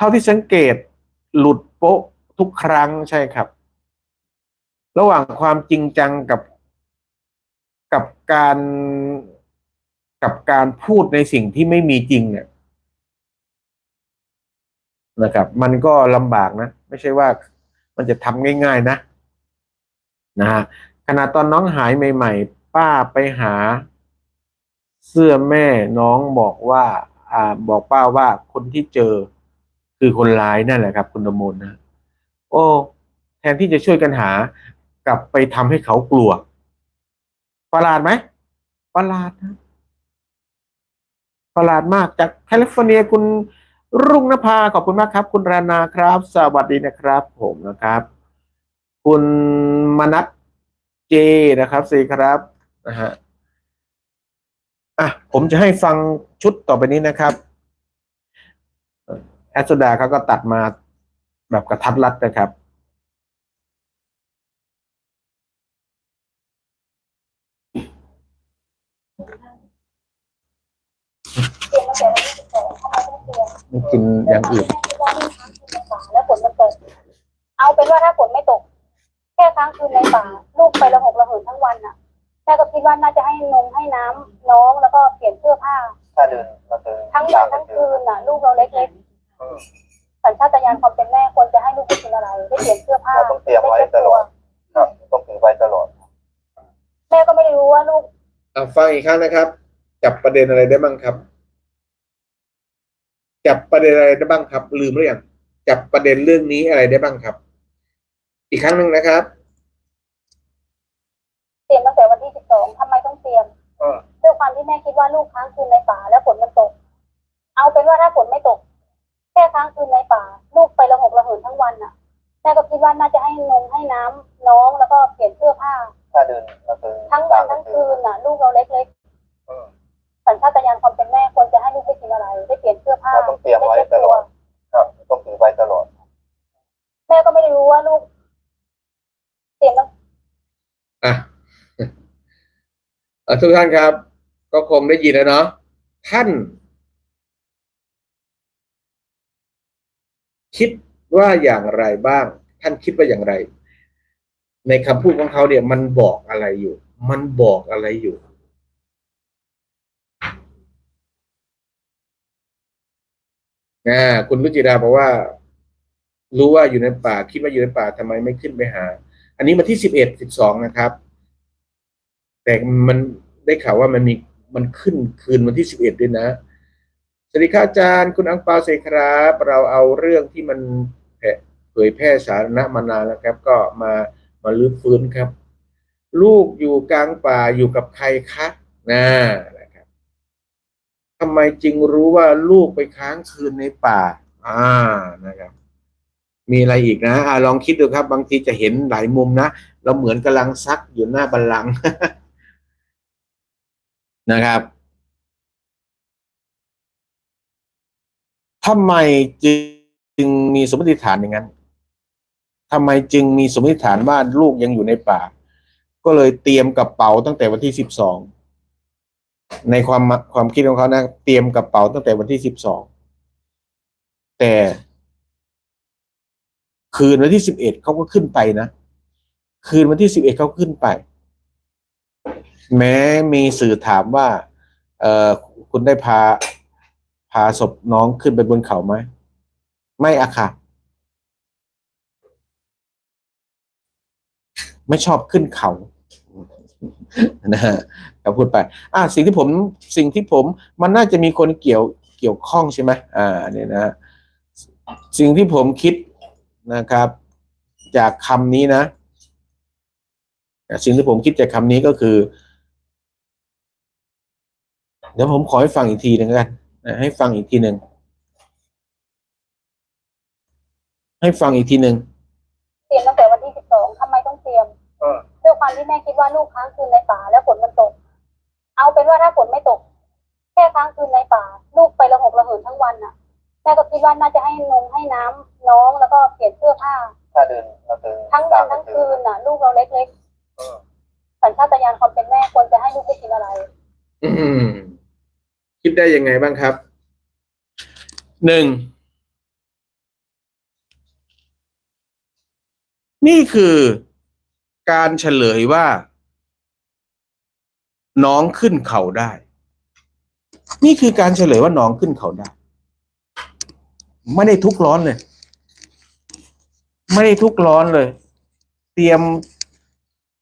เท่าที่สังเกตหลุดโป๊ะทุกครั้งใช่ครับ ระหว่างความจริงจังกับกับการกับการพูดในสิ่งที่ไม่มีจริงเนี่ยนะครับ มันก็ลำบากนะ ไม่ใช่ว่ามันจะทำง่าย ๆนะนะฮะขณะตอนน้องหายใหม่ ๆ ป้าไปหา เสื้อแม่น้องบอกว่า อ่าบอกป้าว่าคนที่เจอ คือคนร้ายนั่นแหละครับ คุณดมนนะโอ้แทนที่จะช่วยกันหากลับไปทำให้เขากลัว ประหลาดไหมประหลาดนะประหลาดมากจากแคลิฟอร์เนียคุณรุ่งนภาขอบคุณมากครับ คุณรานาครับ สวัสดีนะครับ ผมนะครับ คุณมนัทเจนะครับสีครับนะฮะอะผมจะให้ฟังชุดต่อไปนี้นะครับ แอสโซดาเขาก็ตัดมาแบบกระทัดรัดนะครับ ไม่กินอย่างอื่น แล้วฝนมันตก เอาเป็นว่าถ้าฝนไม่ตก แค่ค้างคืนในป่าลูกไประหกระเหินทั้งวันน่ะแม่ก็คิดว่าน่าจะให้นมให้น้ำน้องแล้วก็เปลี่ยนเสื้อผ้าถ้าเดินเราเดินทั้งวันทั้งคืนน่ะ ลูกเราเล็กๆ สัญชาตญาณความเป็นแม่ควรจะให้ลูกได้กินอะไร ได้เปลี่ยนเสื้อผ้าเราต้องเตรียมไว้ตลอดครับต้องถือไว้ตลอด แม่ก็ไม่ได้รู้ว่าลูกอะฟังอีกครั้งนะครับ จับประเด็นอะไรได้บ้างครับ จับประเด็นอะไรได้บ้างครับ ลืมหรือยังจับประเด็นเรื่องนี้อะไรได้บ้างครับ อีกครั้งหนึ่งนะครับ เตรียมตั้งแต่วันที่สิบสองทำไมต้องเตรียมก็ด้วยความที่แม่คิดว่าลูกค้างคืนในป่าแล้วฝนมันตก เอาเป็นว่าถ้าฝนไม่ตก แค่ค้างคืนในป่า ลูกไประหกระเหินทั้งวันน่ะแม่ก็คิดว่าน่าจะให้นมให้น้ำน้องแล้วก็เปลี่ยนเสื้อผ้าถ้าเดินเราเดินทั้งวันทั้งคืนน่ะ ลูกเราเล็กๆสัญชาตญาณความเป็นแม่ควรจะให้ลูกได้กินอะไร ได้เปลี่ยนเสื้อผ้าเราต้องเตรียมไว้ได้ตเช็ดลตัวอดครับต้องถือไว้ตลอด แม่ก็ไม่ได้รู้ว่าลูกเตรียมตั้งอะเอ่อทุกท่านครับ ก็คงได้ยินแล้วเนาะท่าน คิดว่าอย่างไรบ้าง ท่านคิดว่าอย่างไร ในคำพูดของเขาเนี่ยมันบอกอะไรอยู่ มันบอกอะไรอยู่อ่าคุณรุจิราบอกว่า รู้ว่าอยู่ในป่า คิดว่าอยู่ในป่าทำไมไม่ขึ้นไปหา อันนี้มาที่สิบเอ็ดสิบสองนะครับ แต่มันได้ข่าวว่ามันมีมันขึ้นคืนวันที่สิบเอ็ดด้วยนะ สวัสดีครับอาจารย์ คุณอังเปาเซครับ เราเอาเรื่องที่มันเผยแพร่สาธารณะมานานแล้วครับ ก็มามาลื้อฟื้นครับ ลูกอยู่กลางป่าอยู่กับใครคะนะนะครับทำไมจึงรู้ว่าลูกไปค้างคืนในป่า อ่านะครับ มีอะไรอีกนะอ่าลองคิดดูครับ บางทีจะเห็นหลายมุมนะเราเหมือนกำลังซักอยู่หน้าบัลลังก์นะครับ ทำไมจึงมีสมมติฐานอย่างนั้นทำไมจึงมีสมมติฐานว่าลูกยังอยู่ในป่า ก็เลยเตรียมกระเป๋าตั้งแต่วันที่สิบสอง ในความความคิดของเขานะ เตรียมกระเป๋าตั้งแต่วันที่สิบสอง แต่คืนวันที่สิบเอ็ดเขาก็ขึ้นไปนะ คืนวันที่สิบเอ็ดเขาขึ้นไป แม้มีสื่อถามว่า เออคุณได้พา พาศพน้องขึ้นไปบนเขาไหมไม่อะค่ะ ไม่ชอบขึ้นเขานะฮะก็พูดไป อ่าสิ่งที่ผมสิ่งที่ผมมันน่าจะมีคนเกี่ยวเกี่ยวข้องใช่ไหมอ่าเนี่ยนะฮะสิ่งที่ผมคิดนะครับ จากคำนี้นะสิ่งที่ผมคิดจากคำนี้ก็คือ เดี๋ยวผมขอให้ฟังอีกทีหนึงกัน นะให้ฟังอีกทีหนึ่งให้ฟังอีกทีหนึ่งเตรียมตั้งแต่วันที่สิบสองทำไมต้องเตรียมเออด้วยความที่แม่คิดว่าลูกค้างคืนในป่าแล้วฝนมันตก เอาเป็นว่าถ้าฝนไม่ตก แค่ค้างคืนในป่า ลูกไประหกระเหินทั้งวันน่ะแม่ก็คิดว่าน่าจะให้นมให้น้ำน้องแล้วก็เปลี่ยนเสื้อผ้าถ้าเดินเราเดินทั้งวันทั้งคืนน่ะ ลูกเราเล็กๆสัญชาตญาณความเป็นแม่ควรจะให้ลูกได้กินอะไร อืม คิดได้ยังไงบ้างครับหนึ่งนี่คือการเฉลยว่า น้องขึ้นเขาได้ นี่คือการเฉลยว่าน้องขึ้นเขาได้ ไม่ได้ทุกร้อนเลย ไม่ได้ทุกร้อนเลย เตรียม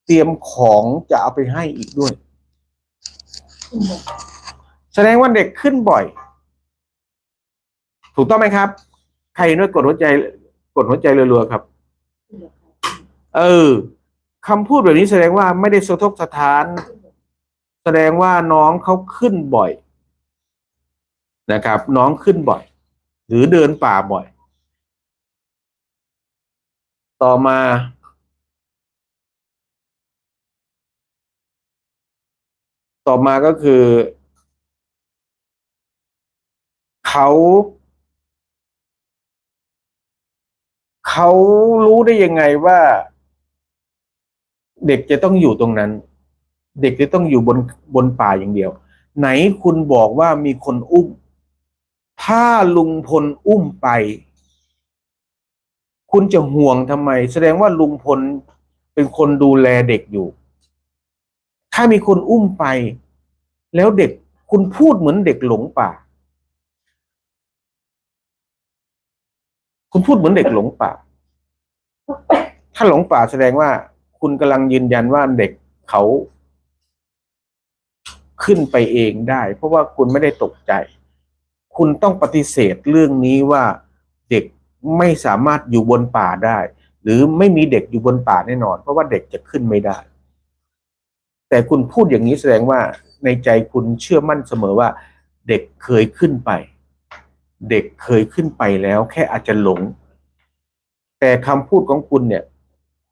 เตรียมของจะเอาไปให้อีกด้วย แสดงว่าเด็กขึ้นบ่อย ถูกต้องไหมครับ ใครนวยกดหัวใจ กดหัวใจรัวๆครับ เออคำพูดแบบนี้แสดงว่าไม่ได้สะทกสะท้าน แสดงว่าน้องเขาขึ้นบ่อย นะครับ น้องขึ้นบ่อย หรือเดินป่าบ่อย ต่อมาต่อมาก็คือ เขาเขารู้ได้ยังไงว่า เด็กจะต้องอยู่ตรงนั้น เด็กจะต้องอยู่บนบนป่าอย่างเดียว ไหนคุณบอกว่ามีคนอุ้ม ถ้าลุงพลอุ้มไป คุณจะห่วงทำไม แสดงว่าลุงพลเป็นคนดูแลเด็กอยู่ ถ้ามีคนอุ้มไป แล้วเด็กคุณพูดเหมือนเด็กหลงป่า คุณพูดเหมือนเด็กหลงป่า ถ้าหลงป่าแสดงว่า คุณกำลังยืนยันว่าเด็กเขาขึ้นไปเองได้ เพราะว่าคุณไม่ได้ตกใจ คุณต้องปฏิเสธเรื่องนี้ว่าเด็กไม่สามารถอยู่บนป่าได้ หรือไม่มีเด็กอยู่บนป่าแน่นอน เพราะว่าเด็กจะขึ้นไม่ได้ แต่คุณพูดอย่างนี้แสดงว่าในใจคุณเชื่อมั่นเสมอว่า เด็กเคยขึ้นไป เด็กเคยขึ้นไปแล้ว แค่อาจจะหลง แต่คำพูดของคุณเนี่ย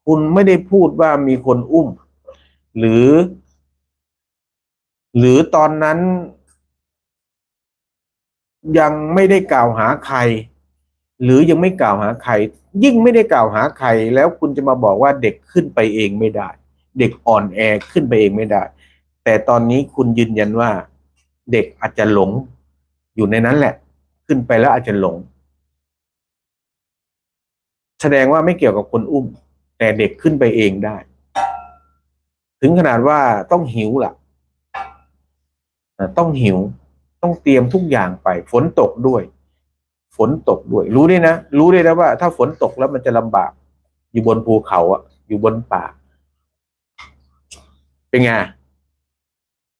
คุณไม่ได้พูดว่ามีคนอุ้ม หรือ หรือตอนนั้น ยังไม่ได้กล่าวหาใคร หรือยังไม่กล่าวหาใคร ยิ่งไม่ได้กล่าวหาใคร แล้วคุณจะมาบอกว่าเด็กขึ้นไปเองไม่ได้ เด็กอ่อนแอขึ้นไปเองไม่ได้ แต่ตอนนี้คุณยืนยันว่า เด็กอาจจะหลงอยู่ในนั้นแหละ ขึ้นไปแล้วอาจจะหลง แสดงว่าไม่เกี่ยวกับคนอุ้ม แต่เด็กขึ้นไปเองได้ ถึงขนาดว่าต้องหิวล่ะอะต้องหิว ต้องเตรียมทุกอย่างไป ฝนตกด้วย ฝนตกด้วย รู้ด้วยนะ รู้ด้วยนะว่า ถ้าฝนตกแล้วมันจะลำบาก อยู่บนภูเขาอะ อยู่บนป่า เป็นไง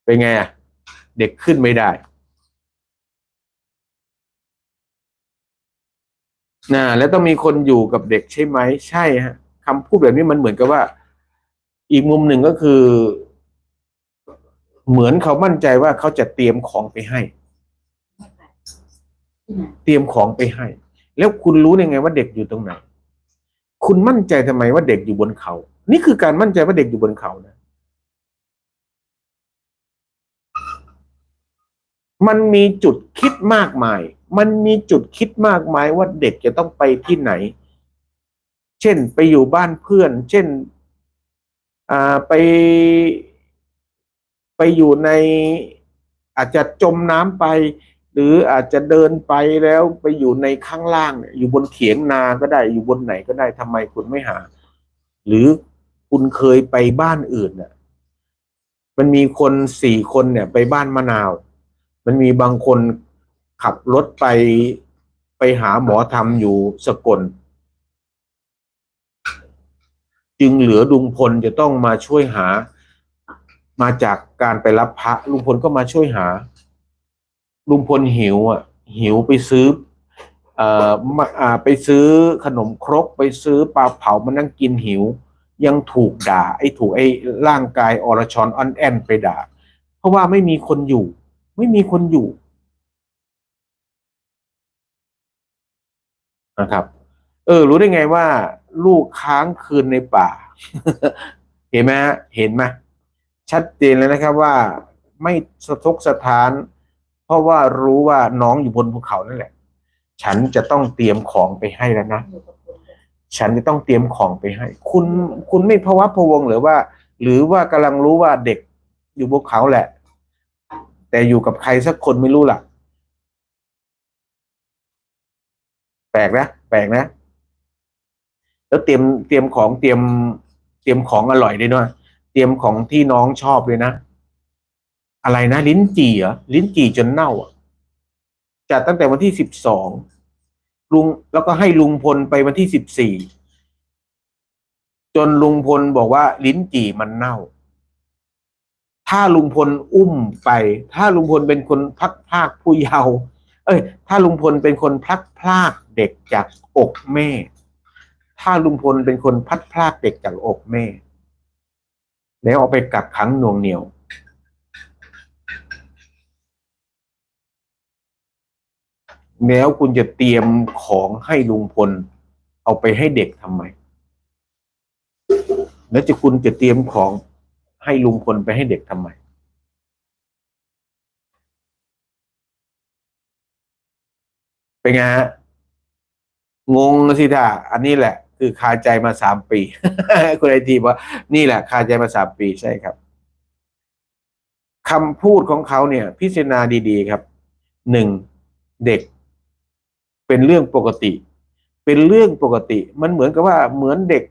เป็นไงอะเด็กขึ้นไม่ได้ นะแล้วต้องมีคนอยู่กับเด็กใช่ไหมใช่ฮะคำพูดแบบนี้มันเหมือนกับว่า อีกมุมหนึ่งก็คือ เหมือนเขามั่นใจว่าเขาจะเตรียมของไปให้ เตรียมของไปให้ แล้วคุณรู้ได้ไงว่าเด็กอยู่ตรงไหน คุณมั่นใจทำไมว่าเด็กอยู่บนเขา นี่คือการมั่นใจว่าเด็กอยู่บนเขานะ มันมีจุดคิดมากมาย มันมีจุดคิดมากมายว่าเด็กจะต้องไปที่ไหน เช่นไปอยู่บ้านเพื่อน เช่นอ่าไปไปอยู่ในอาจจะจมน้ำไป หรืออาจจะเดินไปแล้วไปอยู่ในข้างล่างเนี่ยอยู่บนเถียงนาก็ได้อยู่บนไหนก็ได้ทำไมคุณไม่หา หรือคุณเคยไปบ้านอื่นน่ะมันมีคนสี่คนเนี่ย ไปบ้านมะนาว มันมีบางคนขับรถไปไปหาหมอทำอยู่สกล จึงเหลือลุงพลจะต้องมาช่วยหา มาจากการไปรับพระลุงพลก็มาช่วยหาลุงพลหิวอะ หิวไปซื้อเอ่อมาอ่าไปซื้อขนมครกไปซื้อปลาเผามานั่งกินหิว ยังถูกด่า ไอ้ถูกไอ้ร่างกายอรชรอ่อนแอนไปด่า เพราะว่าไม่มีคนอยู่ ไม่มีคนอยู่นะครับ เออ รู้ได้ไงว่า ลูกค้างคืนในป่า เห็นไหมเห็นไหมชัดเจนเลยนะครับว่าไม่สะทกสะท้าน เพราะว่ารู้ว่าน้องอยู่บนภูเขานั่นแหละ ฉันจะต้องเตรียมของไปให้แล้วนะฉันจะต้องเตรียมของไปให้ คุณคุณไม่ภาวะพวงหรือว่า หรือว่ากำลังรู้ว่าเด็กอยู่บนเขาแหละ แต่อยู่กับใครสักคนไม่รู้ล่ะ แปลกนะแปลกนะ แล้วเตรียมเตรียมของเตรียม เตรียมของอร่อยด้วยนะเตรียมของที่น้องชอบเลยนะ อะไรนะ ลิ้นจี่เหรอลิ้นจี่จนเน่าอะจัดตั้งแต่วันที่สิบสองลุงแล้วก็ให้ลุงพลไปวันที่สิบสี่จนลุงพลบอกว่าลิ้นจี่มันเน่า ถ้าลุงพลอุ้มไป ถ้าลุงพลเป็นคนพักพากผู้เยาว์เอ้ย ถ้าลุงพลเป็นคนพลักพรากเด็กจากอกแม่ ถ้าลุงพลเป็นคนพัดพรากเด็กจากอกแม่ แล้วเอาไปกักขังหน่วงเหนียว แล้วคุณจะเตรียมของให้ลุงพล เอาไปให้เด็กทำไม แล้วจะคุณจะเตรียมของ ให้ลุงพลไปให้เด็กทำไม เป็นไงฮะงงสิท่าอันนี้แหละ คือคาใจมาสามปี คุณไอทีบอกว่านี่แหละ คาใจมาสามปีใช่ครับคำพูดของเขาเนี่ย พิจารณาดีๆครับหนึ่งเด็ก เป็นเรื่องปกติ เป็นเรื่องปกติ มันเหมือนกับว่าเหมือนเด็ก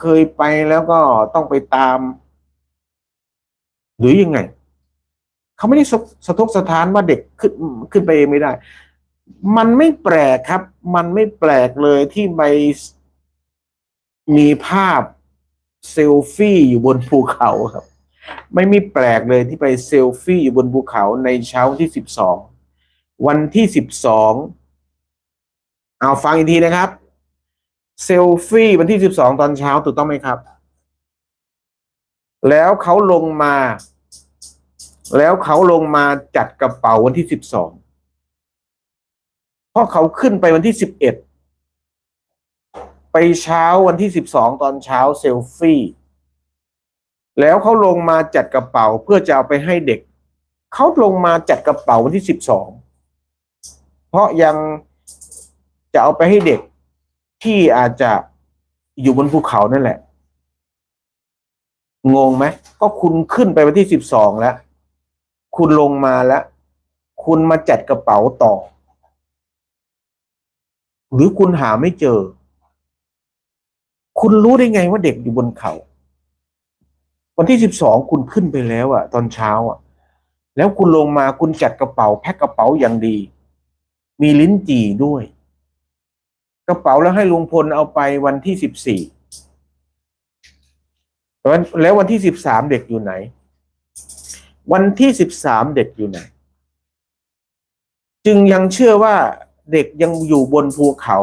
เคยไปแล้วก็ต้องไปตาม หรือยังไง เขาไม่ได้สะสะทกสะท้านว่าเด็กขึ้นขึ้นไปเองไม่ได้ มันไม่แปลกครับ มันไม่แปลกเลยที่ไปมีภาพเซลฟี่อยู่บนภูเขาครับ ไม่มีแปลกเลยที่ไปเซลฟี่อยู่บนภูเขาในเช้าวันที่สิบสองวันที่สิบสองเอาฟังอีกทีนะครับ เซลฟี่วันที่สิบสองตอนเช้าถูกต้องไหมครับ แล้วเขาลงมา แล้วเขาลงมาจัดกระเป๋าวันที่สิบสองเพราะเขาขึ้นไปวันที่สิบเอ็ดไปเช้าวันที่สิบสองตอนเช้าเซลฟี่ แล้วเขาลงมาจัดกระเป๋าเพื่อจะเอาไปให้เด็ก เขาลงมาจัดกระเป๋าวันที่สิบสองเพราะยังจะเอาไปให้เด็กที่อาจจะอยู่บนภูเขานั่นแหละ งงไหมก็คุณขึ้นไปวันที่สิบสองแล้ว คุณลงมาแล้ว คุณมาจัดกระเป๋าต่อ หรือคุณหาไม่เจอ คุณรู้ได้ไงว่าเด็กอยู่บนเขา วันที่สิบสองคุณขึ้นไปแล้วอะตอนเช้าอะแล้วคุณลงมาคุณจัดกระเป๋าแพ็คกระเป๋าอย่างดี มีลิ้นจี่ด้วย กระเป๋าแล้วให้ลุงพลเอาไปวันที่สิบสี่ แล้ววันที่สิบสามเด็กอยู่ไหน วันที่สิบสามเด็กอยู่ไหน จึงยังเชื่อว่าเด็กยังอยู่บนภูเขา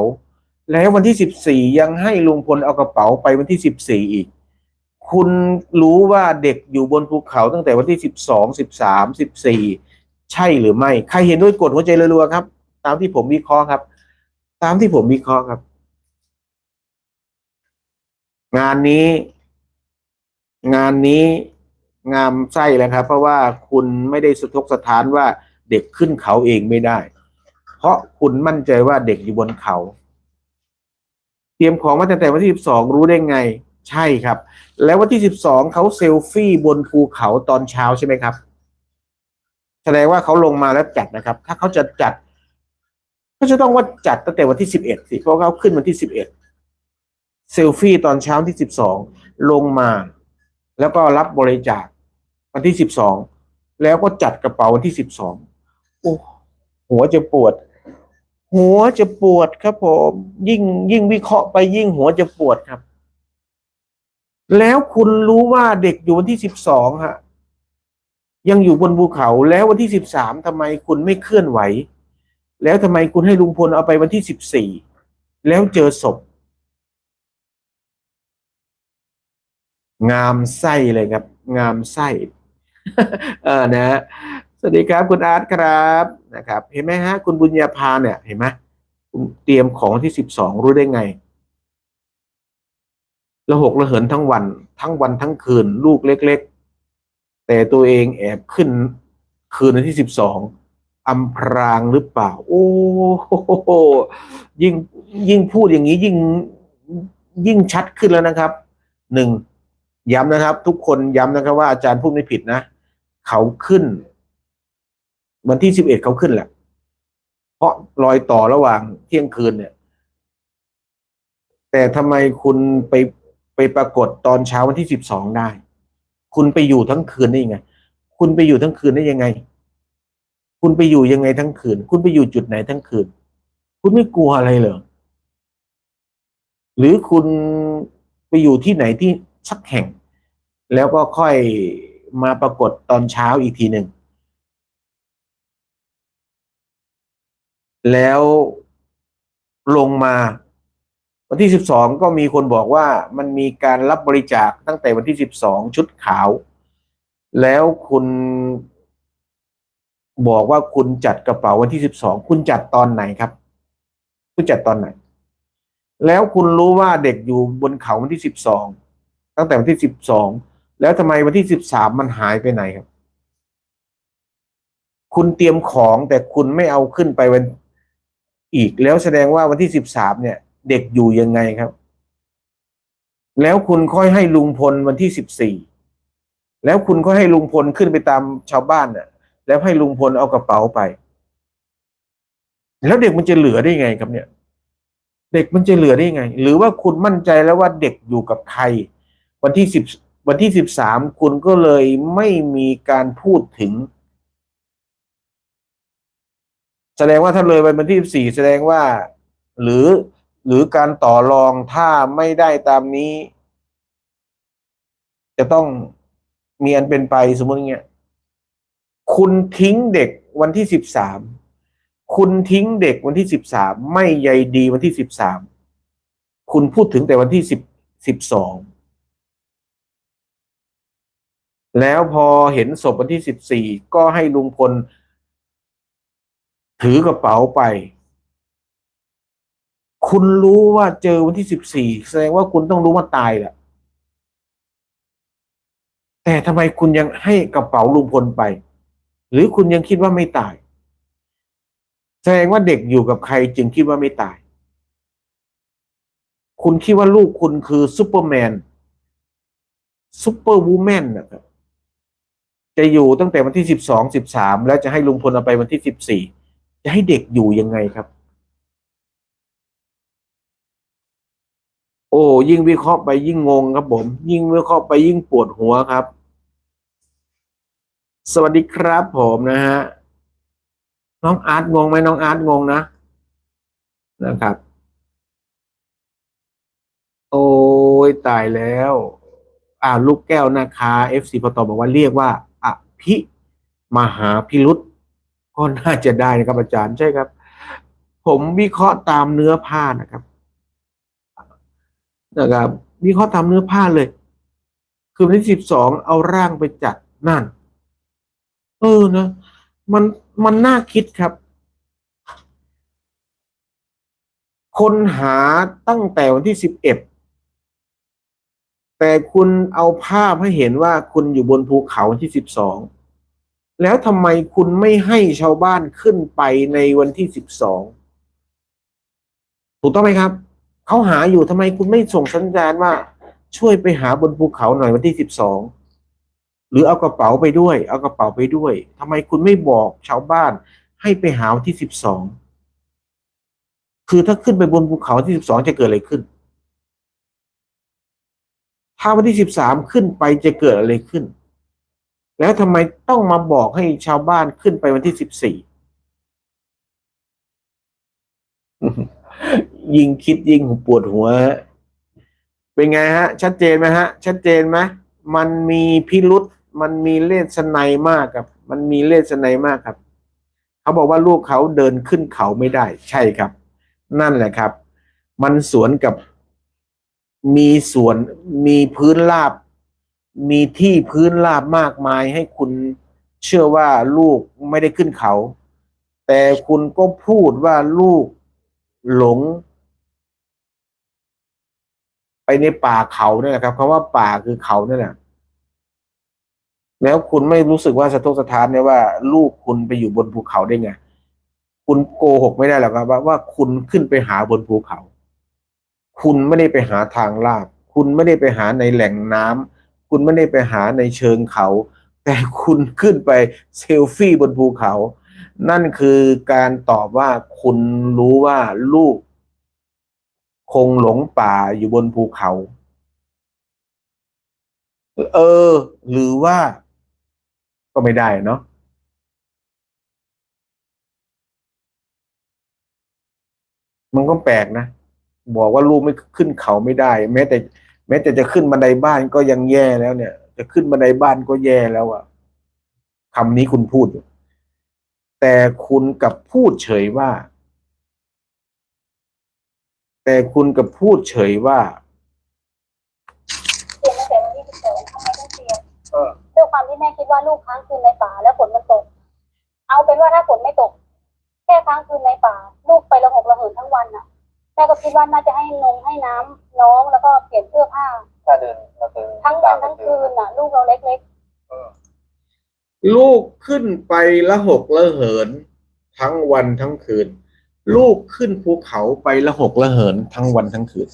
แล้ววันที่สิบสี่ยังให้ลุงพลเอากระเป๋าไปวันที่สิบสี่อีก คุณรู้ว่าเด็กอยู่บนภูเขาตั้งแต่วันที่สิบสองสิบสามสิบสี่ใช่หรือไม่ ใครเห็นด้วยกดหัวใจรัวๆครับ ตามที่ผมวิเคราะห์ครับ ตามที่ผมวิเคราะห์ครับ งานนี้ งานนี้งามไส้แล้วครับ เพราะว่าคุณไม่ได้สะทกสะท้านว่าเด็กขึ้นเขาเองไม่ได้ เพราะคุณมั่นใจว่าเด็กอยู่บนเขา เตรียมของมาตั้งแต่วันที่สิบสองรู้ได้ไง ใช่ครับ แล้ววันที่สิบสองเขาเซลฟี่บนภูเขาตอนเช้าใช่ไหมครับ แสดงว่าเขาลงมาแล้วจัดนะครับ ถ้าเขาจะจัด ก็จะต้องว่าจัดตั้งแต่วันที่สิบเอ็ดสิเพราะเขาขึ้นวันที่สิบเอ็ดเซลฟี่ตอนเช้าที่สิบสองลงมา แล้วก็รับบริจาควันที่สิบสองแล้วก็จัดกระเป๋าวันที่สิบสองโอ้หัวจะปวด หัวจะปวดครับผมยิ่งยิ่งวิเคราะห์ไปยิ่งหัวจะปวดครับ แล้วคุณรู้ว่าเด็กอยู่วันที่สิบสองฮะ ยังอยู่บนภูเขาแล้ววันที่สิบสามทำไมคุณไม่เคลื่อนไหว แล้วทำไมคุณให้ลุงพลเอาไปวันที่สิบสี่แล้วเจอศพ งามไส้เลยครับ งามไส้เออนะฮะสวัสดีครับคุณอาร์ตครับนะครับ เห็นไหมฮะ คุณบุญญาภาเนี่ยเห็นไหมเตรียมของที่สิบสองรู้ได้ไงระหกระเหินทั้งวัน ทั้งวันทั้งคืน ลูกเล็ก ๆ แต่ตัวเองแอบขึ้น คืนวันที่สิบสองอำพรางหรือเปล่า โอ้โหยิ่งยิ่งพูดอย่างนี้ยิ่งยิ่งชัดขึ้นแล้วนะครับหนึ่ง ย้ำนะครับ ทุกคนย้ำนะครับ ว่าอาจารย์พูดไม่ผิดนะ เขาขึ้น วันที่สิบเอ็ดเขาขึ้นแหละ เพราะรอยต่อระหว่างเที่ยงคืนเนี่ย แต่ทำไมคุณไปไปปรากฏตอนเช้าวันที่สิบสองได้ คุณไปอยู่ทั้งคืนได้ยังไง คุณไปอยู่ทั้งคืนได้ยังไง คุณไปอยู่ยังไงทั้งคืน คุณไปอยู่จุดไหนทั้งคืน คุณไม่กลัวอะไรเหรอหรือคุณไปอยู่ที่ไหนที่สักแห่ง แล้วก็ค่อยมาปรากฏตอนเช้าอีกทีหนึ่ง แล้วลงมาวันที่สิบสองก็มีคนบอกว่ามันมีการรับบริจาคตั้งแต่วันที่สิบสองชุดขาว แล้วคุณบอกว่าคุณจัดกระเป๋าวันที่สิบสองคุณจัดตอนไหนครับ คุณจัดตอนไหน แล้วคุณรู้ว่าเด็กอยู่บนเขาวันที่สิบสองตั้งแต่วันที่สิบสอง แล้วทำไมวันที่สิบสามมันหายไปไหนครับ คุณเตรียมของแต่คุณไม่เอาขึ้นไปวันอีกแล้วแสดงว่าวันที่สิบสามเนี่ย เด็กอยู่ยังไงครับ แล้วคุณค่อยให้ลุงพลวันที่สิบสี่แล้วคุณก็ให้ลุงพลขึ้นไปตามชาวบ้านน่ะ แล้วให้ลุงพลเอากระเป๋าไป แล้วเด็กมันจะเหลือได้ไงครับเนี่ย เด็กมันจะเหลือได้ไง หรือว่าคุณมั่นใจแล้วว่าเด็กอยู่กับใคร วันที่สิบ วันที่สิบสามคุณก็เลยไม่มีการพูดถึง แสดงว่าถ้าเลยไปวันที่สี่แสดงว่า หรือหรือการต่อรองถ้าไม่ได้ตามนี้ จะต้องมีอันเป็นไปสมมติอย่างเงี้ยคุณทิ้งเด็กวันที่สิบสามคุณทิ้งเด็กวันที่สิบสามไม่ใยดีวันที่สิบสามคุณพูดถึงแต่วันที่สิบสิบสอง แล้วพอเห็นศพวันที่สิบสี่ก็ให้ลุงพล ถือกระเป๋าไป คุณรู้ว่าเจอวันที่สิบสี่แสดงว่าคุณต้องรู้ว่าตายแหละแต่ทำไมคุณยังให้กระเป๋าลุงพลไป หรือคุณยังคิดว่าไม่ตาย แสดงว่าเด็กอยู่กับใครจึงคิดว่าไม่ตาย คุณคิดว่าลูกคุณคือซูเปอร์แมนซูเปอร์วูแมนนะครับ จะอยู่ตั้งแต่วันที่สิบสองสิบสามแล้วจะให้ลุงพลเอาไปวันที่สิบสี่จะให้เด็กอยู่ยังไงครับ โอ้ยิ่งวิเคราะห์ไปยิ่งงงครับผม ยิ่งวิเคราะห์ไปยิ่งปวดหัวครับ สวัสดีครับผมนะฮะน้องอาร์ตงงไหมน้องอาร์ตงงนะนะครับ โอ้ยตายแล้ว อ่าลูกแก้วนะคะเอฟซีพอตอบอกว่าเรียกว่า อภิมหาพิรุษก็น่าจะได้นะครับอาจารย์ใช่ครับ ผมวิเคราะห์ตามเนื้อผ้านะครับนะครับวิเคราะห์ตามเนื้อผ้าเลย คือวันที่สิบสองเอาร่างไปจัดนั่น เออนะมันมันน่าคิดครับ คนหาตั้งแต่วันที่สิบเอ็ด แต่คุณเอาภาพให้เห็นว่าคุณอยู่บนภูเขาที่สิบสองแล้วทำไมคุณไม่ให้ชาวบ้านขึ้นไปในวันที่สิบสองถูกต้องไหมครับเขาหาอยู่ทำไมคุณไม่ส่งสัญญาณว่า ช่วยไปหาบนภูเขาหน่อยวันที่สิบสองหรือเอากระเป๋าไปด้วย เอากระเป๋าไปด้วยทำไมคุณไม่บอกชาวบ้านให้ไปหาวันที่สิบสองคือถ้าขึ้นไปบนภูเขาที่สิบสองจะเกิดอะไรขึ้น ถ้าวันที่สิบสามขึ้นไปจะเกิดอะไรขึ้น แล้วทำไมต้องมาบอกให้ชาวบ้านขึ้นไปวันที่สิบสี่ยิ่งคิดยิ่งปวดหัว เป็นไงฮะ ชัดเจนไหมฮะ ชัดเจนไหมมันมีพิรุษมันมีเลสไนยมากครับ มันมีเลสไนยมากครับ เขาบอกว่าลูกเขาเดินขึ้นเขาไม่ได้ ใช่ครับ นั่นแหละครับ มันสวนกับ มีสวนมีพื้นราบ มีที่พื้นราบมากมายให้คุณเชื่อว่าลูกไม่ได้ขึ้นเขา แต่คุณก็พูดว่าลูกหลง ไปในป่าเขาเนี่ยนะครับคำว่าป่าคือเขาเนี่ยนะแล้วคุณไม่รู้สึกว่าสะทกสะท้านเนี่ยว่า ลูกคุณไปอยู่บนภูเขาได้ไง คุณโกหกไม่ได้หรอกครับว่าว่าคุณขึ้นไปหาบนภูเขา คุณไม่ได้ไปหาทางลาดคุณไม่ได้ไปหาในแหล่งน้ำคุณไม่ได้ไปหาในเชิงเขา แต่คุณขึ้นไปเซลฟี่บนภูเขา นั่นคือการตอบว่าคุณรู้ว่าลูก คงหลงป่าอยู่บนภูเขา เออ หรือว่า ก็ไม่ได้เนาะมันก็แปลกนะ บอกว่าลูกไม่ขึ้นเขาไม่ได้ แม้แต่ แม้แต่จะขึ้นบันไดบ้านก็ยังแย่แล้วเนี่ย จะขึ้นบันไดบ้านก็แย่แล้วอะคำนี้คุณพูด แต่คุณกับพูดเฉยว่า แต่คุณกับพูดเฉยว่าเปลี่ยนตั้งแต่วันที่สิบสองทำไมต้องเรียนเออด้วยความที่แม่คิดว่าลูกค้างคืนในป่าแล้วฝนมันตก เอาเป็นว่าถ้าฝนไม่ตก แค่ค้างคืนในป่า ลูกไประหกระเหินทั้งวันน่ะ แม่ก็คิดว่าน่าจะให้นมให้น้ำน้องแล้วก็เปลี่ยนเสื้อผ้า ถ้าเดินเราเดินทั้งวันทั้งคืนน่ะ ลูกเราเล็กเออลูกขึ้นไปละหกละเหิน ทั้งวันทั้งคืน ลูกขึ้นภูเขาไปละหกละเหิน ทั้งวันทั้งคืน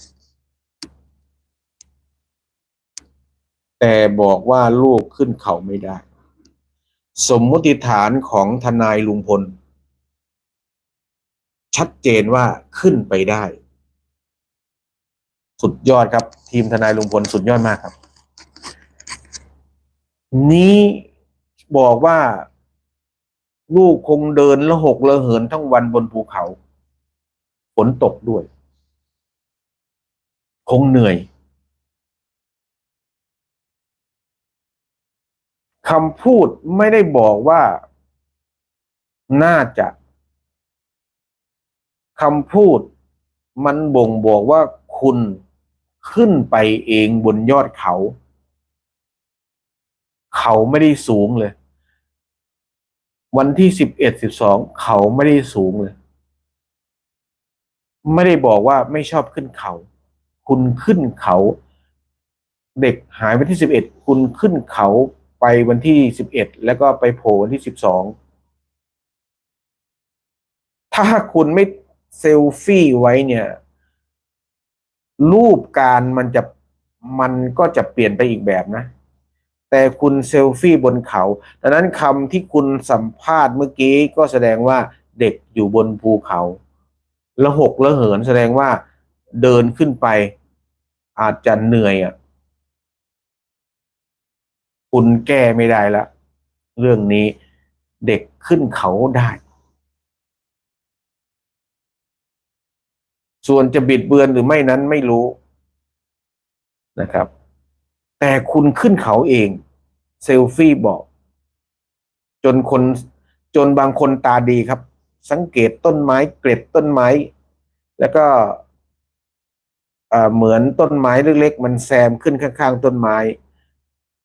แต่บอกว่าลูกขึ้นเขาไม่ได้ สมมติฐานของทนายลุงพล ชัดเจนว่าขึ้นไปได้ สุดยอดครับ ทีมทนายลุงพลสุดยอดมากครับ นี้บอกว่า ลูกคงเดินละหกละเหินทั้งวันบนภูเขาฝนตกด้วย คงเหนื่อยคำพูดไม่ได้บอกว่าน่าจะ คำพูดมันบ่งบอกว่าคุณขึ้นไปเองบนยอดเขา เขาไม่ได้สูงเลย วันที่สิบเอ็ดสิบสองเขาไม่ได้สูงเลย ไม่ได้บอกว่าไม่ชอบขึ้นเขา คุณขึ้นเขา เด็กหายวันที่สิบเอ็ดคุณขึ้นเขาไปวันที่สิบเอ็ดแล้วก็ไปโผล่วันที่สิบสองถ้าคุณไม่ เซลฟี่ไว้เนี่ย รูปการมันจะมันก็จะเปลี่ยนไปอีกแบบนะ แต่คุณเซลฟี่บนเขาดังนั้นคำที่คุณสัมภาษณ์เมื่อกี้ก็แสดงว่าเด็กอยู่บนภูเขาละหกละเหินแสดงว่าเดินขึ้นไป อาจจะเหนื่อยอะคุณแก้ไม่ได้ละ เรื่องนี้เด็กขึ้นเขาได้ ส่วนจะบิดเบือนหรือไม่นั้นไม่รู้นะครับ แต่คุณขึ้นเขาเอง เซลฟี่บอก จนคนจนบางคนตาดีครับ สังเกตต้นไม้เกล็ดต้นไม้ แล้วก็เหมือนต้นไม้เล็กๆมันแซมขึ้นข้างๆต้นไม้